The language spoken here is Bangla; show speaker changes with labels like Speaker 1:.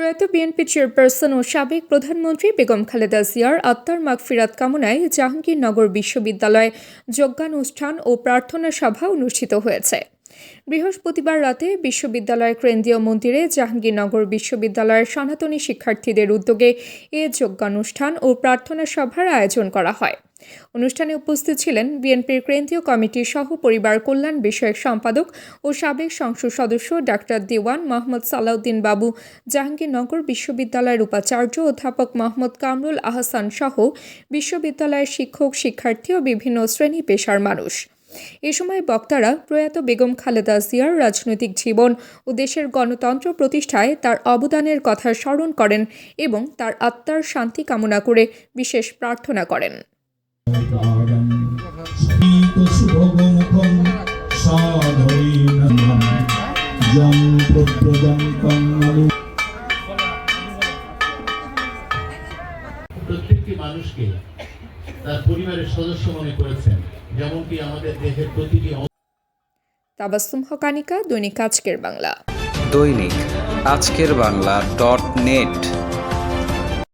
Speaker 1: প্রয়াত বিএনপি চেয়ারপারসন ও সাবেক প্রধানমন্ত্রী বেগম খালেদা জিয়ার আত্মার মাগফিরাত কামনায় জাহাঙ্গীরনগর বিশ্ববিদ্যালয়ে যজ্ঞানুষ্ঠান ও প্রার্থনা সভা অনুষ্ঠিত হয়েছে। বৃহস্পতিবার রাতে বিশ্ববিদ্যালয়ের কেন্দ্রীয় মন্দিরে জাহাঙ্গীরনগর বিশ্ববিদ্যালয়ের সনাতনী শিক্ষার্থীদের উদ্যোগে এ যজ্ঞানুষ্ঠান ও প্রার্থনা সভার আয়োজন করা হয়। অনুষ্ঠানে উপস্থিত ছিলেন বিএনপির কেন্দ্রীয় কমিটির সহ পরিবার কল্যাণ বিষয়ক সম্পাদক ও সাবেক সংসদ সদস্য ডাক্তার দেওয়ান মোহাম্মদ সালাউদ্দিন বাবু, জাহাঙ্গীরনগর বিশ্ববিদ্যালয়ের উপাচার্য অধ্যাপক মোহাম্মদ কামরুল আহসান সহ বিশ্ববিদ্যালয়ের শিক্ষক, শিক্ষার্থী ও বিভিন্ন শ্রেণি পেশার মানুষ। এ সময় বক্তারা প্রয়াত বেগম খালেদা জিয়ার রাজনৈতিক জীবন ও দেশের গণতন্ত্র প্রতিষ্ঠায় তার অবদানের কথা স্মরণ করেন এবং তার আত্মার শান্তি কামনা করে বিশেষ প্রার্থনা করেন।
Speaker 2: প্রত্যেকটি মানুষকে তার পরিবারের সদস্য মনে করেছেন। যেমনটি আমাদের দেহের প্রতিটি অঙ্গ
Speaker 1: তাবাসুম হকানিকা দৈনিক আজকের বাংলা।
Speaker 3: দৈনিক আজকের বাংলা ডট নেট।